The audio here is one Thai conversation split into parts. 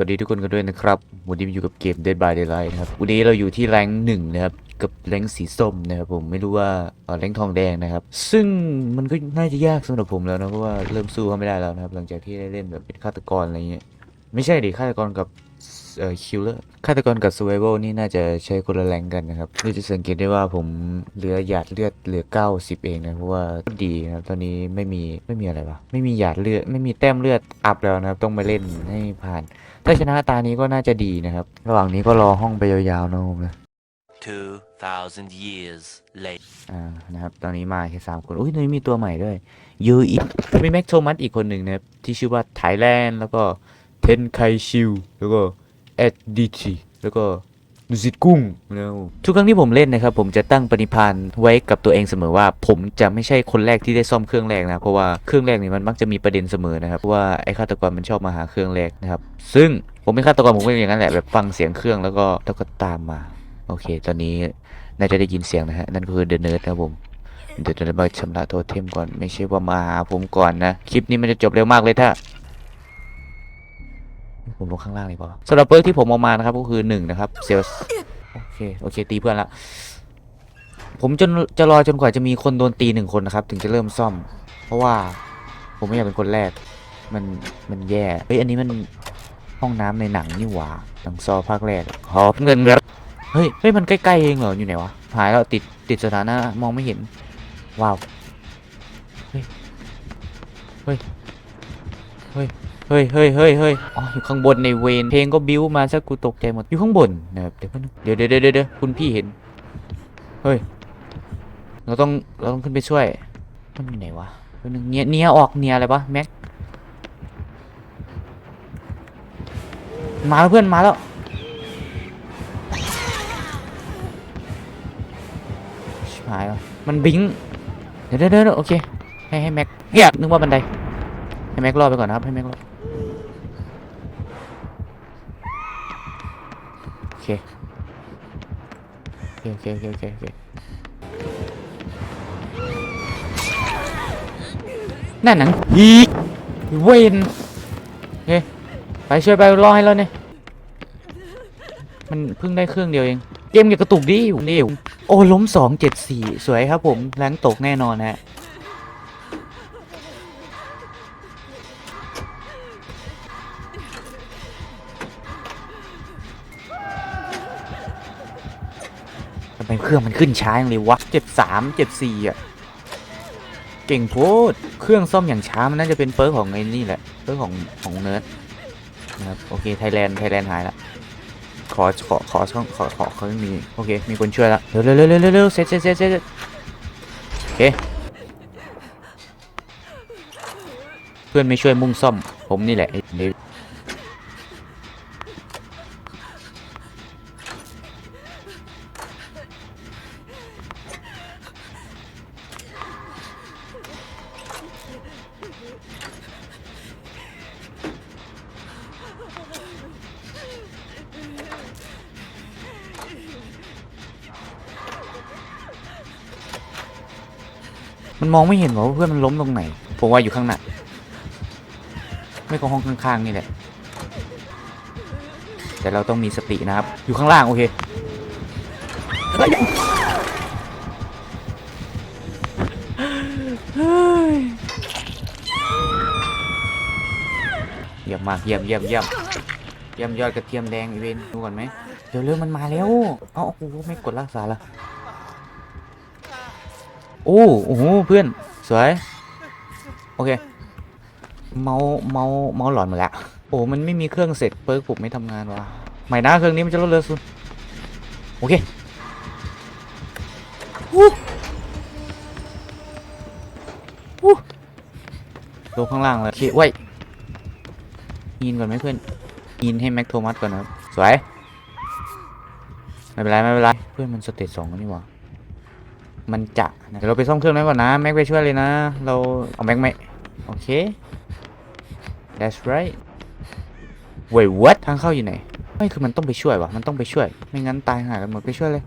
วัสดีทุกคนกันด้วยนะครับวันนี้อยู่กับเกม Dead by Daylight นะครับ วันนี้เราอยู่ที่แรงหนึ่งนะครับ กับแรงสีส้มนะครับผมไม่รู้ว่าเออแรงทองแดงนะครับ ซึ่งมันก็น่าจะยากสำหรับผมแล้วนะ เพราะว่าเริ่มสู้เขาไม่ได้แล้วนะครับ หลังจากที่ได้เล่นแบบเป็นฆาตกรอะไรเงี้ย ไม่ใช่ดิฆาตกรกับ เอ่อคิลเลอร์ฆาตกรกับ survival นี่น่าจะใช้คนละแรงกันนะครับเราจะสังเกตได้ว่าผมเหลือหยาดเลือดเหลือ 90 เองนะเพราะว่าดีนะครับตอนนี้ไม่มีไม่มีอะไรวะไม่มีหยาดเลือดไม่มีแต้มเลือดอัพแล้วนะครับต้องมาเล่นให้ผ่าน ถ้าชนะตานี้ก็น่าจะดีนะครับ ระหว่างนี้ก็รอห้องไปยาวๆนะผมนะ2,000 years later. อ่านะครับตอนนี้มาแค่สามคนอุ้ยตอนนี้มีตัวใหม่ด้วยยูอีมีแม็กโทมัสอีกคนหนึ่งนะครับที่ชื่อว่าไทแลนด์แล้วก็เทนไคชิวแล้วก็เอ็ดดิชีแล้วก็ดูซิตกุ้งนะครับทุกครั้งที่ผมเล่นนะครับ ผมจะตั้งปณิพานไว้กับตัวเองเสมอว่า ผมจะไม่ใช่คนแรกที่ได้ซ่อมเครื่องแรกนะเพราะว่าเครื่องแรกนี่มันมักจะมีประเด็นเสมอนะครับว่าไอ้ฆาตกรมันชอบมาหาเครื่องแรกนะครับ ซึ่งผมเป็นฆาตกรผมก็อย่างนั้นแหละแบบฟังเสียงเครื่องแล้วก็แล้วก็ตามมา โอเค ตอนนี้น่าจะได้ยินเสียงนะฮะนั่นก็คือเดอะเนิร์ดนะผมเดี๋ยวจะมาชำระโทเทมก่อนไม่ใช่ว่ามาหาผมก่อนนะคลิปนี้มันจะจบเร็วมากเลยถ้า ผมลงข้างล่างเลยพอสำหรับเปิร์กที่ผมเอามานะครับก็คือหนึ่งนะครับเซลส์โอเคโอเคตีเพื่อนละผมจนจะรอจนกว่าจะมีคนโดนตีหนึ่งคนนะครับ ถึงจะเริ่มซ่อม เพราะว่าผมไม่อยากเป็นคนแรก มันมันแย่เฮ้ยอันนี้มันห้องน้ำในหนังนี่หว่าหนังซอภาคแรกขอเงินครับเฮ้ยเฮ้ยมันใกล้ๆเองเหรออยู่ไหนวะหายแล้วติดติดสถานะมองไม่เห็นว้าวเฮ้ยเฮ้ยเฮ้ย เฮ้ยเฮ้ยเฮ้ยเฮ้ยอ๋ออยู่ข้างบนในเวนเพลงก็บิ้วมาซะกูตกใจหมดอยู่ข้างบนนะครับเดี๋ยวแป๊บนึงเดี๋ยวเดี๋ยวเดี๋ยวเดี๋ยวคุณพี่เห็น เฮ้ย เราต้องเราต้องขึ้นไปช่วย มันอยู่ไหนวะเนียเนียออกเนียอะไรวะแม็กมาแล้วเพื่อนมาแล้วหายแล้วมันบิงเดี๋ยวเดี๋ยวเดี๋ยวโอเค ให้ให้แม็กเฮียนึกว่าบันได ให้แม็กรอไปก่อนนะครับ ให้แม็กรอโอ เคโอเคโอเคโอเคโอเคนั่นหนังฮีเวนโอเคไปช่วยไปรอให้แล้วเนี่ยมันเพิ่งได้เครื่องเดียวเอง เกมอย่ากระตุกดินี่โอ้ล้มสองเจ็ดสี่สวยครับผมแรงตกแน่นอนฮะ ทำไมเครื่องมันขึ้นช้าอย่างเลยวะเจ็ดสามเจ็ดสี่อะ เก่งโพดเครื่องซ่อมอย่างช้ามันน่าจะเป็นเปิร์ของไอ้นี่แหละ เปิร์ของของเนิร์ดนะครับ โอเค ไทยแลนด์ ไทยแลนด์หายละ ขอ ขอ ขอช่อง ขอ ขอเขาไม่มี โอเค มีคนช่วยแล้วเร็วเร็วเร็วเร็วเร็วเร็วเสร็จเสร็จเสร็จเสร็จโอเค เพื่อนไม่ช่วยมุ่งซ่อม ผมนี่แหละไอ้เดี๋ยว มันมองไม่เห็นหรอว่าเพื่อนมันล้มตรงไหน ผมว่าอยู่ข้างหน้า ไม่ก็ห้องข้างๆนี่แหละ แต่เราต้องมีสตินะครับ อยู่ข้างล่างโอเค เฮ้ย เยี่ยมมากเยี่ยมเยี่ยมเยี่ยมเยี่ยมยอดกระเทียมแดงอีเวนดูก่อนไหมเดี๋ยวเรื่องมันมาแล้วเอ้าโอ้โหไม่กดรักษาละโอ้โอ้โหเพื่อนสวยโอเคเมาส์เมาส์เมาส์หลอนหมดแล้วโอ้มันไม่มีเครื่องเสร็จเปิร์กผมไม่ทำงานวะใหม่นะเครื่องนี้มันจะลดเร็วสุดโอเควู้วู้ลงข้างล่างเลยโอเคไว้ ยินก่อนไหมเพื่อนยินให้แม็กโทมัสก่อนนะสวยไม่เป็นไรไม่เป็นไรเพื่อนมันสเตจสองนี่หว่ามันจะนะเดี๋ยวเราไปซ่อมเครื่องนั้นก่อนนะแม็กไปช่วยเลยนะ เราเอาแม็กไหมโอเค That's right Wait what ทางเข้าอยู่ไหนไม่คือมันต้องไปช่วยวะมันต้องไปช่วย ไม่งั้นตายหากันหมดไปช่วยเลย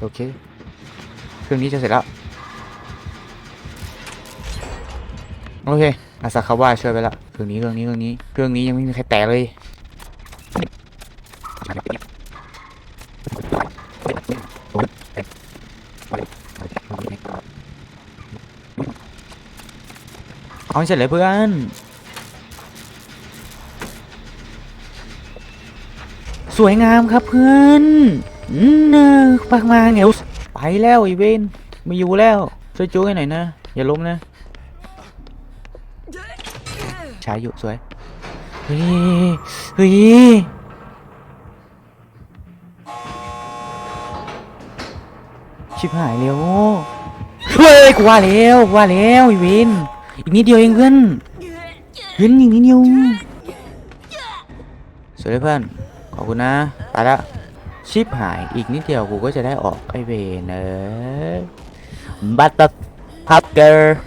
โอเคเครื่องนี้จะเสร็จแล้วโอเค อาซาคาว่าช่วยไปละเครื่องนี้เครื่องนี้เครื่องนี้เครื่องนี้ยังไม่มีใครแตะเลยเอาเสร็จเลยเพื่อนสวยงามครับเพื่อนอืมากมาเหนียไปแล้วอีเวนไม่อยู่แล้ว ช่วยจู้ให้หน่อยนะ อย่าล้มนะ ช้อยู่สวยเฮ้ยเฮ้ยชิบหายแล้วเฮ้ยกูว่าแล้วกูว่าแล้วอีเวนอีกนิดเดียวเองเพื่อนเพื่อนอีกนิดเดียวสวยเลยเพื่อนขอบคุณนะไปละชิปหายอีกนิดเดียวกูก็จะได้ออกไอเวนเออบัตตพับเกอร์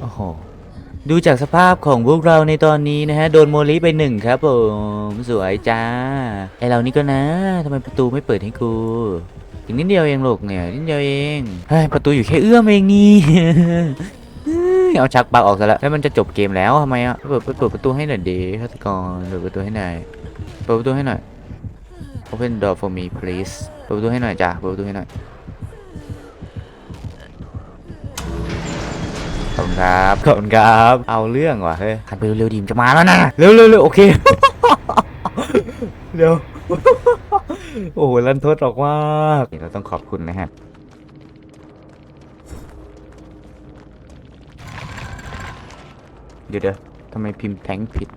โอ้โห ดูจากสภาพของพวกเราในตอนนี้นะฮะ โดนโมลิไปหนึ่งครับผมสวยจ้า ไอเรานี่ก็นะทำไมประตูไม่เปิดให้กูอีกนิดเดียวเองลูกเนี่ยนิดเดียวเองเฮ้ยประตูอยู่แค่เอื้อมเองนี่เอาชักปลักออกซะแล้วแล้วมันจะจบเกมแล้วทำไมอะเปิดเปิดประตูให้หน่อยดีฆาตกรเปิดประตูให้หน่อยเปิดประตูให้หน่อย Open door for me please เปิดประตูให้หน่อยจ้ะเปิดประตูให้หน่อย อบคุณครับ ขอบคุณครับ เอาเรื่องว่ะเฮ้ยขันไปเร็วๆดีมนจะมาแล้วนะ เร็วๆเร็วโอเค เร็ว โอ้โหรันทดออกมากเราต้องขอบคุณนะฮะเดี๋ยวเดี๋ยวทำไมพิมพ์แทงผิด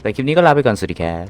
แต่คลิปนี้ก็ลาไปก่อนสวัสดีครับ